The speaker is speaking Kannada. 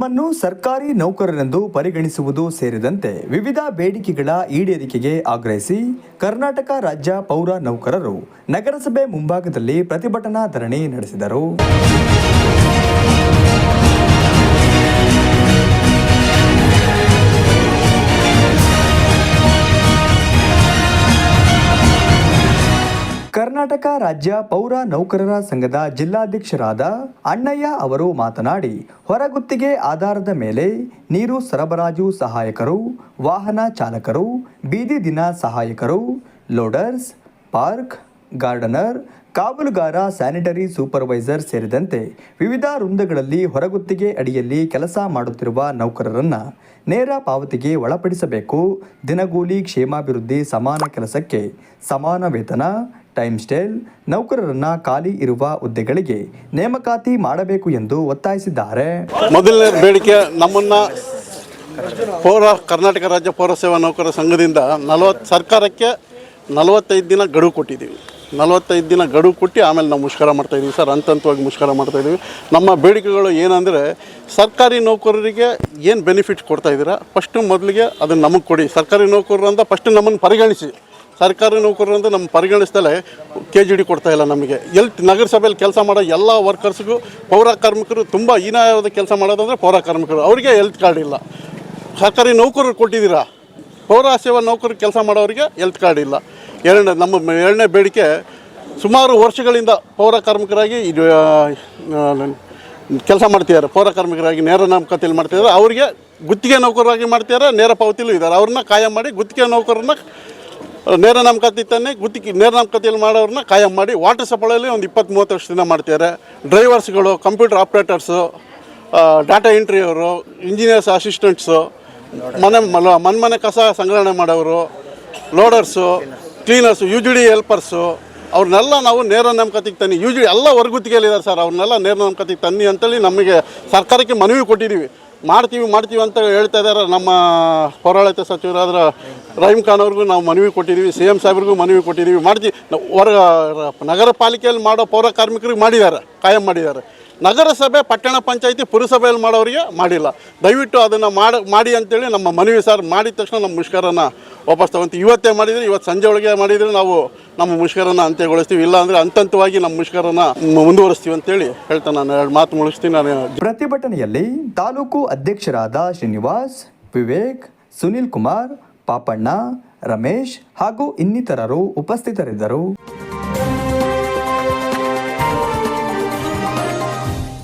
ತಮ್ಮನ್ನು ಸರ್ಕಾರಿ ನೌಕರರೆಂದು ಪರಿಗಣಿಸುವುದು ಸೇರಿದಂತೆ ವಿವಿಧ ಬೇಡಿಕೆಗಳ ಈಡೇರಿಕೆಗೆ ಆಗ್ರಹಿಸಿ ಕರ್ನಾಟಕ ರಾಜ್ಯ ಪೌರ ನೌಕರರು ನಗರಸಭೆ ಮುಂಭಾಗದಲ್ಲಿ ಪ್ರತಿಭಟನಾ ಧರಣಿ ನಡೆಸಿದರು. ಕರ್ನಾಟಕ ರಾಜ್ಯ ಪೌರ ನೌಕರರ ಸಂಘದ ಜಿಲ್ಲಾಧ್ಯಕ್ಷರಾದ ಅಣ್ಣಯ್ಯ ಅವರು ಮಾತನಾಡಿ, ಹೊರಗುತ್ತಿಗೆ ಆಧಾರದ ಮೇಲೆ ನೀರು ಸರಬರಾಜು ಸಹಾಯಕರು, ವಾಹನ ಚಾಲಕರು, ಬೀದಿ ದಿನ ಸಹಾಯಕರು, ಲೋಡರ್ಸ್, ಪಾರ್ಕ್, ಗಾರ್ಡನರ್, ಕಾವಲುಗಾರ, ಸ್ಯಾನಿಟರಿ ಸೂಪರ್ವೈಸರ್ ಸೇರಿದಂತೆ ವಿವಿಧ ವೃಂದಗಳಲ್ಲಿ ಹೊರಗುತ್ತಿಗೆ ಅಡಿಯಲ್ಲಿ ಕೆಲಸ ಮಾಡುತ್ತಿರುವ ನೌಕರರನ್ನು ನೇರ ಪಾವತಿಗೆ ಒಳಪಡಿಸಬೇಕು, ದಿನಗೂಲಿ ಕ್ಷೇಮಾಭಿವೃದ್ಧಿ ಸಮಾನ ಕೆಲಸಕ್ಕೆ ಸಮಾನ ವೇತನ ಟೈಮ್ ಸ್ಟೈಲ್ ನೌಕರರನ್ನ ಖಾಲಿ ಇರುವ ಹುದ್ದೆಗಳಿಗೆ ನೇಮಕಾತಿ ಮಾಡಬೇಕು ಎಂದು ಒತ್ತಾಯಿಸಿದ್ದಾರೆ. ಮೊದಲನೇ ಬೇಡಿಕೆ ನಮ್ಮನ್ನ ಪೌರ ಕರ್ನಾಟಕ ರಾಜ್ಯ ಪೌರ ಸೇವಾ ನೌಕರರ ಸಂಘದಿಂದ ನಲವತ್ತು ಸರ್ಕಾರಕ್ಕೆ ನಲವತ್ತೈದು ದಿನ ಗಡುವು ಕೊಟ್ಟಿದ್ದೀವಿ. ನಲವತ್ತೈದು ದಿನ ಗಡುವು ಕೊಟ್ಟು ಆಮೇಲೆ ನಾವು ಮುಷ್ಕರ ಮಾಡ್ತಾಯಿದ್ದೀವಿ ಸರ್. ಹಂತ ಹಂತವಾಗಿ ಮುಷ್ಕರ ಮಾಡ್ತಾಯಿದ್ದೀವಿ ನಮ್ಮ ಬೇಡಿಕೆಗಳು ಏನಂದರೆ ಸರ್ಕಾರಿ ನೌಕರರಿಗೆ ಏನು ಬೆನಿಫಿಟ್ ಕೊಡ್ತಾ ಇದ್ದೀರಾ? ಫಸ್ಟು ಮೊದಲಿಗೆ ಅದನ್ನು ನಮಗೆ ಕೊಡಿ. ಸರ್ಕಾರಿ ನೌಕರರು ಅಂತ ಫಸ್ಟು ನಮ್ಮನ್ನು ಪರಿಗಣಿಸಿ. ಸರ್ಕಾರಿ ನೌಕರರು ಅಂತ ನಮ್ಮ ಪರಿಗಣಿಸ್ದಲೇ ಕೆ ಜಿ ಡಿ ಕೊಡ್ತಾ ಇಲ್ಲ ನಮಗೆ. ಎಲ್ ನಗರಸಭೆಯಲ್ಲಿ ಕೆಲಸ ಮಾಡೋ ಎಲ್ಲ ವರ್ಕರ್ಸ್ಗೂ ಪೌರ ಕಾರ್ಮಿಕರು ತುಂಬ ಹೀನಾಯವಾದ ಕೆಲಸ ಮಾಡೋದಂದರೆ ಪೌರ ಕಾರ್ಮಿಕರು. ಅವರಿಗೆ ಹೆಲ್ತ್ ಕಾರ್ಡ್ ಇಲ್ಲ. ಸರ್ಕಾರಿ ನೌಕರರು ಕೊಟ್ಟಿದ್ದೀರಾ? ಪೌರ ಸೇವಾ ನೌಕರರು ಕೆಲಸ ಮಾಡೋರಿಗೆ ಹೆಲ್ತ್ ಕಾರ್ಡ್ ಇಲ್ಲ. ಎರಡನೇ ನಮ್ಮ ಎರಡನೇ ಬೇಡಿಕೆ ಸುಮಾರು ವರ್ಷಗಳಿಂದ ಪೌರ ಕಾರ್ಮಿಕರಾಗಿ ಇದು ಕೆಲಸ ಮಾಡ್ತಿದ್ದಾರೆ. ಪೌರ ಕಾರ್ಮಿಕರಾಗಿ ನೇರ ನಾಮಕತೆಯಲ್ಲಿ ಮಾಡ್ತಿದ್ದಾರೆ. ಅವರಿಗೆ ಗುತ್ತಿಗೆ ನೌಕರರಾಗಿ ಮಾಡ್ತಿದ್ದಾರೆ. ನೇರ ಪಾವತಿಲೂ ಇದ್ದಾರೆ. ಅವ್ರನ್ನ ಕಾಯಂ ಮಾಡಿ ಗುತ್ತಿಗೆ ನೌಕರನ್ನ ನೇರ ನಾಮಕಾತಿ ತಾನೆ ಗುತ್ತಿಗೆ ನೇರ ನಾಮಕಾತಿಯಲ್ಲಿ ಮಾಡೋರನ್ನ ಕಾಯಂ ಮಾಡಿ ವಾಟರ್ ಸಪ್ಲೈಲಿ ಒಂದು ಇಪ್ಪತ್ತು ಮೂವತ್ತು ವರ್ಷದಿಂದ ಮಾಡ್ತಿದ್ದಾರೆ. ಡ್ರೈವರ್ಸ್ಗಳು, ಕಂಪ್ಯೂಟರ್ ಆಪ್ರೇಟರ್ಸು ಡಾಟಾ ಎಂಟ್ರಿ ಅವರು ಇಂಜಿನಿಯರ್ಸ್ ಅಸಿಸ್ಟೆಂಟ್ಸು, ಮನೆ ಮನೆ ಮನೆ ಕಸ ಸಂಗ್ರಹಣೆ ಮಾಡೋರು, loaders, cleaners U G D helpers, ಅವ್ರನ್ನೆಲ್ಲ ನಾವು ನೇರ ನಾಮಕಾತಿಗೆ ತನ್ನಿ. ಯು ಜಿ ಎಲ್ಲ ಹೊರಗುತ್ತಿಗೆಯಲ್ಲಿದ್ದಾರೆ ಸರ್. ಅವ್ರನ್ನೆಲ್ಲ ನೇರ ನಾಮಕಾತಿಗೆ ತನ್ನಿ ಅಂತೇಳಿ ನಮಗೆ ಸರ್ಕಾರಕ್ಕೆ ಮನವಿ ಕೊಟ್ಟಿದ್ದೀವಿ. ಮಾಡ್ತೀವಿ ಮಾಡ್ತೀವಿ ಅಂತ ಹೇಳ್ತಾ ಇದ್ದಾರೆ ನಮ್ಮ ಪೌರಾಡಳಿತ ಸಚಿವರಾದ ರಹೀಮ್ ಖಾನ್ ಅವ್ರಿಗೂ ನಾವು ಮನವಿ ಕೊಟ್ಟಿದ್ದೀವಿ ಸಿ ಎಂ ಸಾಹೇಬ್ರಿಗೂ ಮನವಿ ಕೊಟ್ಟಿದ್ದೀವಿ ಮಾಡ್ತೀವಿ. ಹೊರ ನಗರ ಪಾಲಿಕೆಯಲ್ಲಿ ಮಾಡೋ ಪೌರ ಕಾರ್ಮಿಕರಿಗೆ ಮಾಡಿದ್ದಾರೆ, ಕಾಯಂ ಮಾಡಿದ್ದಾರೆ. ನಗರಸಭೆ, ಪಟ್ಟಣ ಪಂಚಾಯಿತಿ, ಪುರಸಭೆಯಲ್ಲಿ ಮಾಡೋರಿಗೆ ಮಾಡಿಲ್ಲ. ದಯವಿಟ್ಟು ಅದನ್ನು ಮಾಡಿ ಮಾಡಿ ಅಂತೇಳಿ ನಮ್ಮ ಮನವಿ ಸರ್ ಮಾಡಿದ ತಕ್ಷಣ ನಮ್ಮ ಮುಷ್ಕರನ ವಾಪಸ್ ತಗೊಂತೀವಿ. ಇವತ್ತೇ ಮಾಡಿದರೆ, ಇವತ್ತು ಸಂಜೆ ಒಳಗೆ ಮಾಡಿದರೆ ನಾವು ನಮ್ಮ ಮುಷ್ಕರನ ಅಂತ್ಯಗೊಳಿಸ್ತೀವಿ. ಇಲ್ಲಾಂದರೆ ಅಂತಂತವಾಗಿ ನಮ್ಮ ಮುಷ್ಕರನ ಮುಂದುವರಿಸ್ತೀವಿ ಅಂತೇಳಿ ಹೇಳ್ತಾ ನಾನು ಎರಡು ಮಾತು ಮುಗಿಸ್ತೀನಿ ನಾನು. ಪ್ರತಿಭಟನೆಯಲ್ಲಿ ತಾಲೂಕು ಅಧ್ಯಕ್ಷರಾದ ಶ್ರೀನಿವಾಸ್, ವಿವೇಕ್, ಸುನಿಲ್ ಕುಮಾರ್, ಪಾಪಣ್ಣ, ರಮೇಶ್ ಹಾಗೂ ಇನ್ನಿತರರು ಉಪಸ್ಥಿತರಿದ್ದರು.